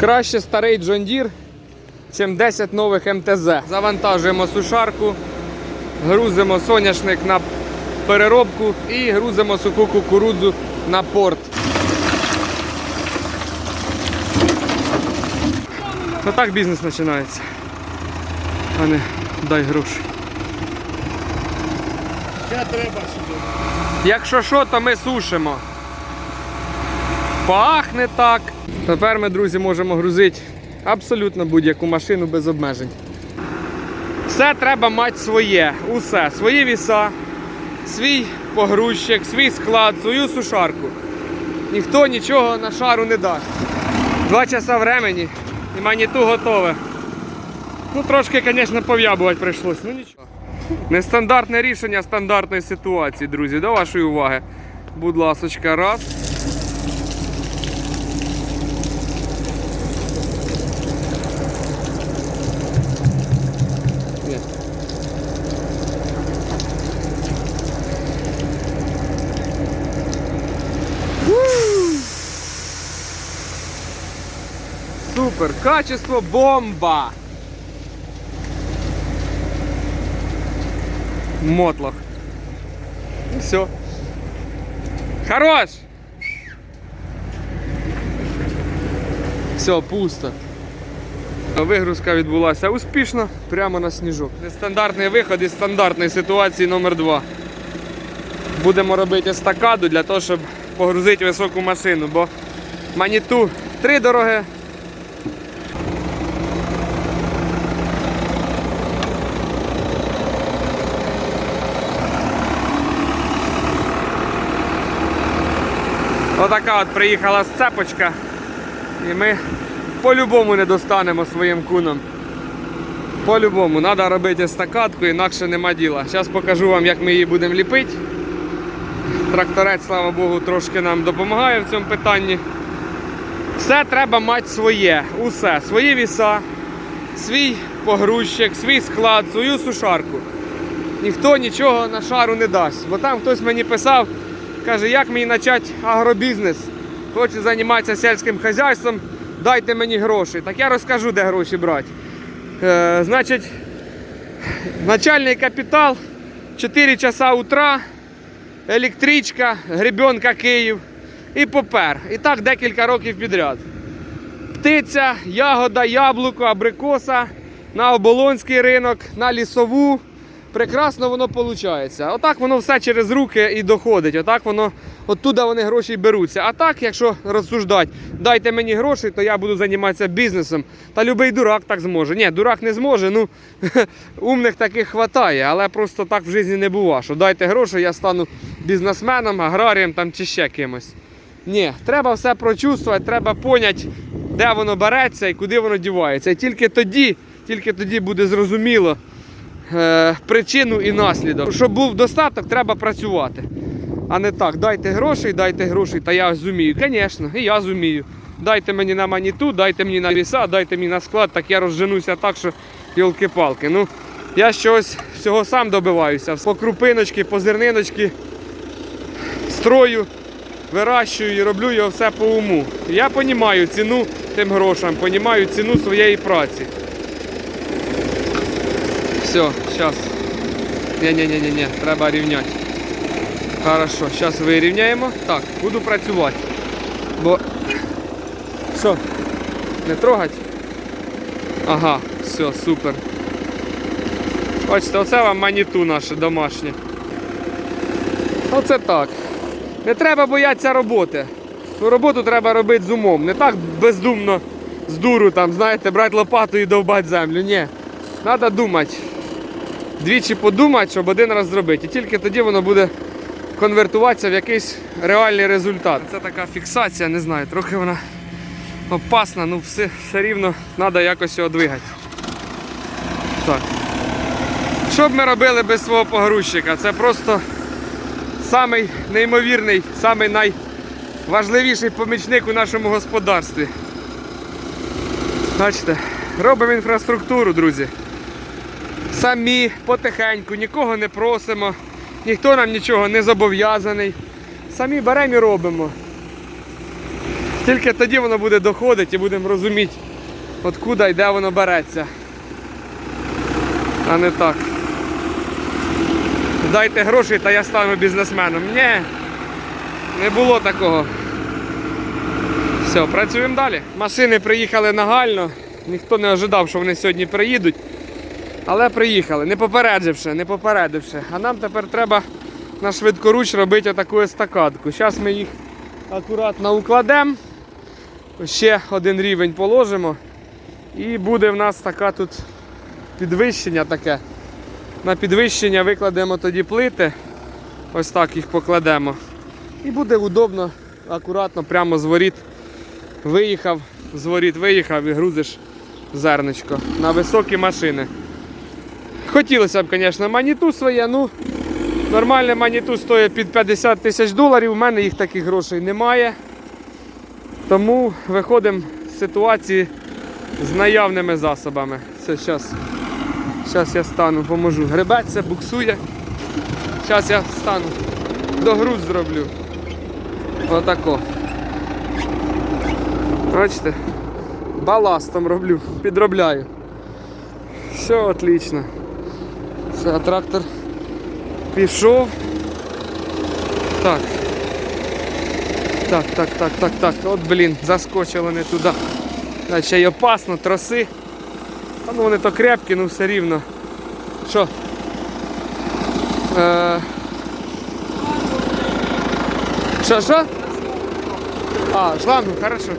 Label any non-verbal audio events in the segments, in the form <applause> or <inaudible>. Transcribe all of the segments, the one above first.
Краще старий John Deere, чим 10 нових МТЗ. Завантажуємо сушарку, грузимо соняшник на переробку і грузимо суху кукурудзу на порт. Отак бізнес починається. А не дай гроші. Ще треба сюди. Якщо що, то ми сушимо. Пахне так. Тепер ми, друзі, можемо грузити абсолютно будь-яку машину без обмежень. Все треба мати своє. Усе. Свої віса, свій погрузчик, свій склад, свою сушарку. Ніхто нічого на шару не дасть. Два часа времени і маніту готове. Ну, трошки, звісно, пов'ябувати прийшлось, ну нічого. Нестандартне рішення стандартної ситуації, друзі. До вашої уваги. Будь ласочка, раз. Супер! Качество бомба! Мотлох. Все. Хорош! Все, пусто. Вигрузка відбулася успішно, прямо на сніжок. Нестандартний виход із стандартної ситуації номер 2 Будемо робити естакаду для того, щоб погрузити високу машину, бо маніту три дороги. Отака от приїхала сцепочка. І ми по-любому не достанемо своїм куном. По-любому, треба робити естакадку, інакше нема діла. Зараз покажу вам, як ми її будемо ліпити. Тракторець, слава Богу, трошки нам допомагає в цьому питанні. Все треба мати своє. Усе. Свої віса, свій погрузчик, свій склад, свою сушарку. Ніхто нічого на шару не дасть. Бо там хтось мені писав, каже, як мені почати агробізнес. Хочу займатися сільським хазяйством, дайте мені гроші. Так я розкажу, де гроші брати. Е, значить, начальний капітал 4 часа утра, електричка, гребенка Київ і попер. І так декілька років підряд. Птиця, ягода, яблуко, абрикоса на оболонський ринок, на лісову. Прекрасно воно виходить. Отак воно все через руки і доходить. Отак воно, оттуда вони гроші беруться. А так, якщо розсуждати, дайте мені гроші, то я буду займатися бізнесом. Та любий дурак так зможе. Ні, дурак не зможе. Ну <laughs> умних таких хватає, але просто так в житті не бува. Що дайте гроші, я стану бізнесменом, аграрієм там чи ще кимось. Ні, треба все прочувствувати, треба поняти, де воно береться і куди воно дівається. І тільки тоді, тільки тоді буде зрозуміло е, причину і наслідок. Щоб був достаток, треба працювати. А не так, дайте грошей, дайте грошей, та я зумію. Звісно, і я зумію. Дайте мені на маніту, дайте мені на віса, дайте мені на склад, так я розженуся так, що йолки-палки. Ну, я щось всього сам добиваюся. По крупиночки, по зерниночки строю, вирощую і роблю його все по уму. Я розумію ціну тим грошам, розумію ціну своєї праці. Все. Не-не-не-не, треба рівняти. Хорошо, зараз вирівняємо. Так, буду працювати. Бо. <coughs> Що? Не трогать? Ага, все, супер. Бачите, оце вам маніту наше домашнє. Оце так. Не треба боятися роботи. Ну, роботу треба робити з умом. Не так бездумно з дуру там, знаєте, брати лопату і довбати землю. Ні. Треба думати. Двічі подумати, щоб один раз зробити. І тільки тоді воно буде конвертуватися в якийсь реальний результат. Це така фіксація, не знаю, трохи вона опасна, ну все, все рівно треба якось його двигати. Так. Що б ми робили без свого погрузчика? Це просто самий неймовірний, самий найважливіший помічник у нашому господарстві. Бачите, робимо інфраструктуру, друзі. Самі потихеньку, нікого не просимо, ніхто нам нічого не зобов'язаний. Самі беремо і робимо. Тільки тоді воно буде доходити і будемо розуміти, откуда і де воно береться. А не так. Дайте гроші та я стану бізнесменом. Ні, не було такого. Все, працюємо далі. Машини приїхали нагально. Ніхто не ожидав, що вони сьогодні приїдуть. Але приїхали, не попередживши, не попередивши. А нам тепер треба на швидкоруч робити отаку естакадку. Зараз ми їх акуратно укладемо. Ще один рівень положимо. І буде в нас така тут підвищення таке. На підвищення викладемо тоді плити. Ось так їх покладемо. І буде удобно, акуратно, прямо з воріт виїхав, з воріт виїхав і грузиш зерничко на високі машини. Хотілося б, звісно, маніту своє, ну нормальне маніту стоїть під 50 тисяч доларів. У мене їх таких грошей немає. Тому виходимо з ситуації з наявними засобами. Це зараз. Зараз я стану, поможу. Гребеться, буксує. Зараз я стану. Догруз зроблю. Отако. Бачите? Баластом роблю, підробляю. Все отлично. Все, трактор пішов. Так. Так, так, так, так, так. От, блін, заскочило не туди. А ще й опасно, троси. Та ну вони то крепкі, ну все рівно. Що? Е... Що, що? А, шлангу, хорошо.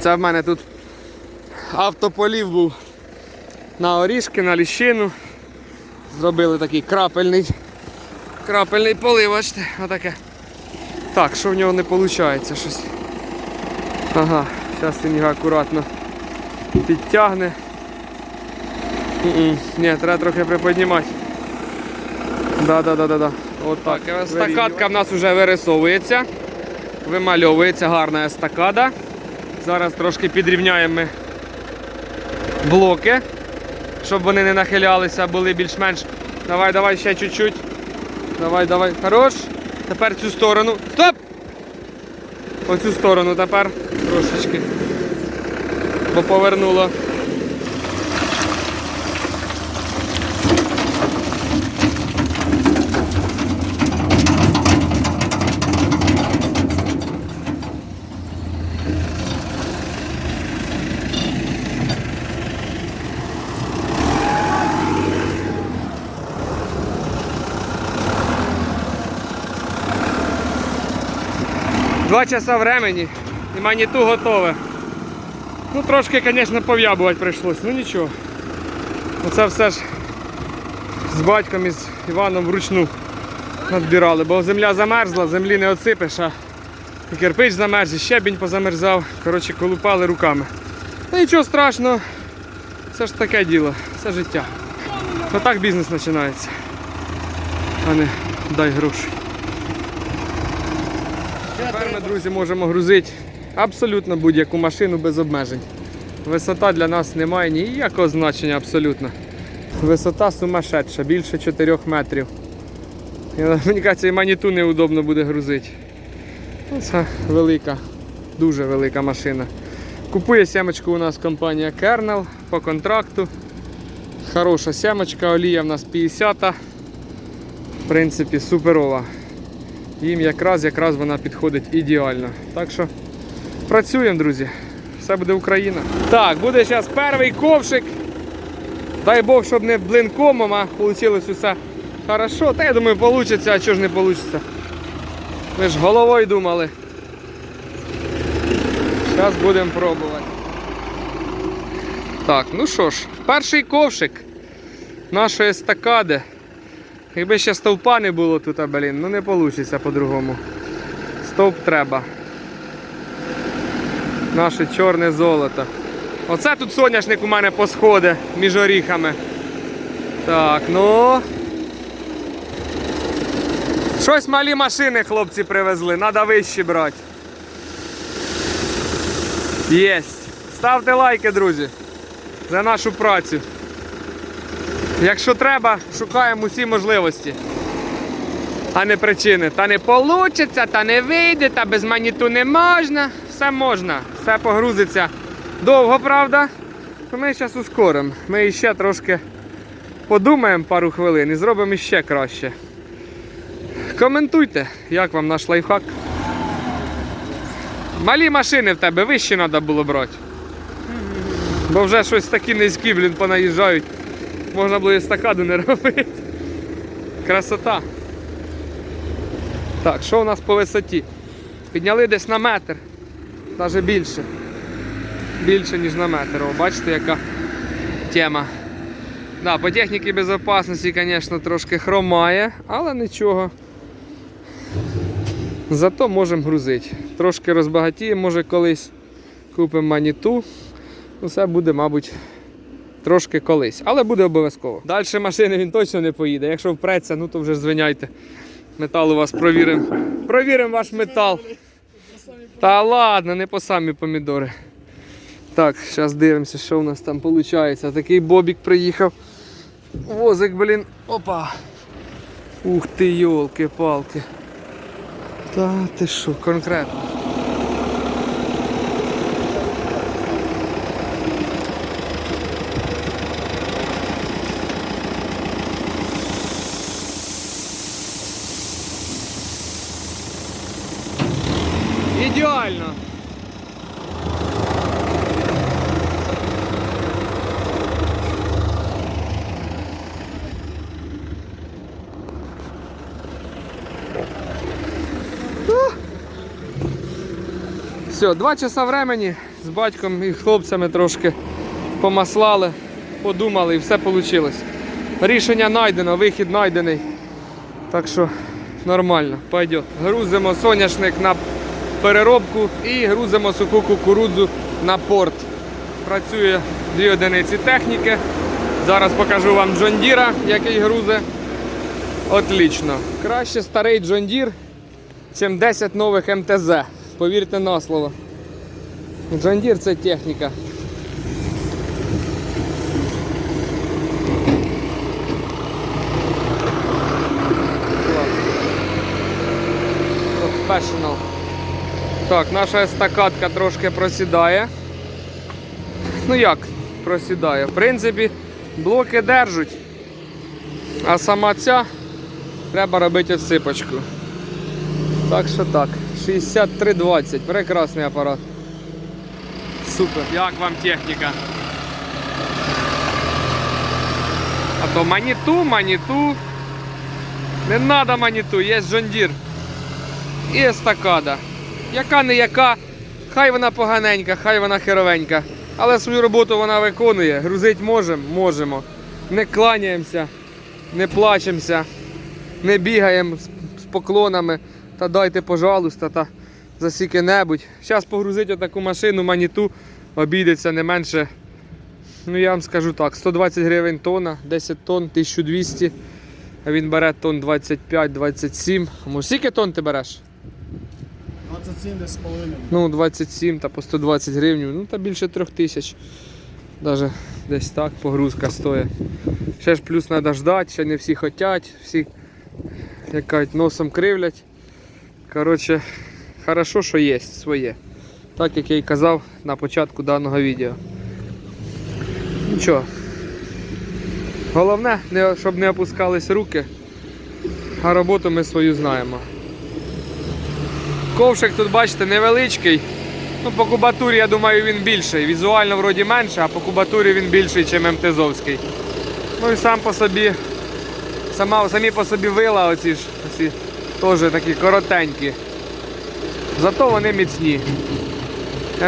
Це в мене тут автополів був на орішки, на ліщину. Зробили такий крапельний, крапельний полив, бачите, отаке. Так, що в нього не виходить щось. Ага, зараз він його акуратно підтягне. Ні, треба трохи приподнімати. Да, да, да, да, да. Отак. Стакадка в нас вже вирисовується. Вимальовується гарна естакада. Зараз трошки підрівняємо ми блоки, щоб вони не нахилялися, були більш-менш. Давай, давай ще чуть-чуть. Давай, давай. Хорош. Тепер цю сторону. Стоп! Оцю сторону тепер трошечки. Бо повернуло. Два часа времени і маніту готове. Ну трошки, звісно, пов'ябувати прийшлось, ну нічого. Оце все ж з батьком і з Іваном вручну надбирали, бо земля замерзла, землі не оципиш, а і кирпич замерз, і щебінь позамерзав. Коротше, колупали руками. Та нічого страшного, це ж таке діло, це життя. Отак бізнес починається. А не дай гроші. Ми, друзі, можемо грузити абсолютно будь-яку машину без обмежень. Висота для нас не має ніякого значення абсолютно. Висота сумасшедша, більше 4 метрів. Мені кажеться, і маніту неудобно буде грузити. Ну, Це велика, дуже велика машина. Купує сімочку у нас компанія Kernel по контракту. Хороша сімочка, олія в нас 50. В принципі, суперова їм якраз якраз вона підходить ідеально. Так що працюємо, друзі. Все буде Україна. Так, буде зараз перший ковшик. Дай Бог, щоб не блинкомом, а вийшло все хорошо. Та я думаю, вийде, а чого ж не вийде. Ми ж головою думали. Зараз будемо пробувати. Так, ну що ж, перший ковшик нашої естакади. Якби ще стовпа не було тут, а, блін, ну не вийде по-другому. Стовп треба. Наше чорне золото. Оце тут соняшник у мене по сходи між оріхами. Так, ну. Щось малі машини хлопці привезли, треба вищі брати. Єсть. Ставте лайки, друзі, за нашу працю. Якщо треба, шукаємо усі можливості. а не причини. Та не получиться, та не вийде, та без маніту не можна. Все можна, все погрузиться. Довго, правда? Ми зараз ускоримо. Ми ще трошки подумаємо пару хвилин і зробимо ще краще. Коментуйте, як вам наш лайфхак. Малі машини в тебе вище треба було брати. Бо вже щось такі низькі, блін, понаїжджають. Можна було і стакаду не робити. Красота. Так, що у нас по висоті? Підняли десь на метр, навіть більше. Більше, ніж на метр. О, бачите, яка тема. Да, по техніці безпечності, звісно, трошки хромає, але нічого. Зато можемо грузити. Трошки розбагатіємо, може колись купимо маніту. Все буде, мабуть, трошки колись. Але буде обов'язково. Далі машини він точно не поїде. Якщо впреться, ну то вже звиняйте. Метал у вас провіримо. Провіримо ваш метал. Та ладно, не по самі помідори. Так, зараз дивимося, що у нас там виходить. Такий бобік приїхав. Возик, блін. Опа. Ух ти, йолки-палки. Та ти що, конкретно. Ідеально. Все, два часа времени з батьком і хлопцями трошки помаслали, подумали і все вийшло. Рішення знайдено, вихід знайдений. Так що нормально, пойдет. Грузимо соняшник на переробку і грузимо суху кукурудзу на порт. Працює дві одиниці техніки. Зараз покажу вам Джондіра, який грузе. Отлично. Краще старий Джондір, ніж 10 нових МТЗ. Повірте на слово. Джондір це техніка. Professional. Так, наша естакадка трошки просідає. Ну як просідає? В принципі, блоки держать. А сама ця треба робити отсипочку. Так що так. 6320. Прекрасний апарат. Супер. Як вам техніка? А то маніту, маніту. Не треба маніту, є жондір. І естакада. Яка не яка, хай вона поганенька, хай вона херовенька. Але свою роботу вона виконує. Грузить можемо, можемо. Не кланяємося, не плачемося, не бігаємо з, з поклонами. Та дайте, пожалуйста, та за скільки-небудь. Зараз погрузити отаку машину, маніту обійдеться не менше. Ну я вам скажу так, 120 гривень тонна, 10 тонн, 1200. А він бере тонн 25-27. А може скільки тонн ти береш? 27 десь з половиною. Ну, 27 та по 120 гривень, ну та більше 3 тисяч. Даже десь так погрузка стоїть. Ще ж плюс треба ждати, ще не всі хочуть, всі як кажуть, носом кривлять. Коротше, хорошо, що є своє. Так як я і казав на початку даного відео. Нічого. Головне, щоб не опускались руки, а роботу ми свою знаємо. Ковшик тут, бачите, невеличкий. Ну, по кубатурі, я думаю, він більший. Візуально вроді менше, а по кубатурі він більший, ніж МТЗовський. Ну і сам по собі, сама, самі по собі вила оці ж оці, теж такі коротенькі. Зато вони міцні.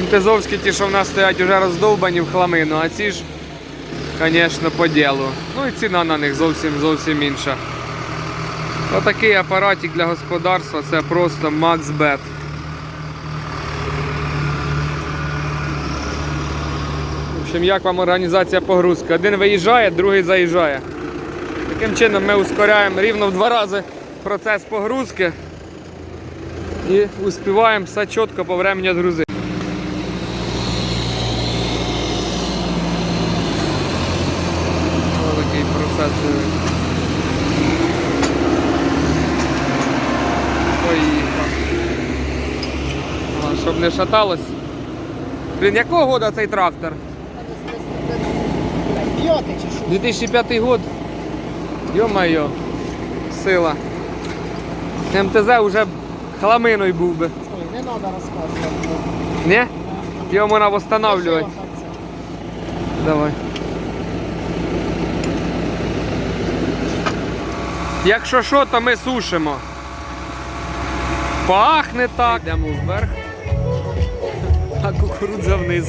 МТЗовські ті, що в нас стоять, вже роздовбані в хламину, а ці ж, звісно, по ділу. Ну і ціна на них зовсім зовсім інша. Отакий апаратик для господарства це просто максбет. В общем, як вам організація погрузки? Один виїжджає, другий заїжджає. Таким чином ми ускоряємо рівно в два рази процес погрузки і успіваємо все чітко по времені грузи. Ось такий процес Поїхав. Щоб не шаталось. Блін, якого года цей трактор? 2005 год. Йо-майо. Сила. МТЗ вже хламиною був би. Ой, не треба розказувати. Ні? Його можна встановлювати. Давай. Якщо що, то ми сушимо. Пахне так. Йдемо вверх. А кукурудза вниз.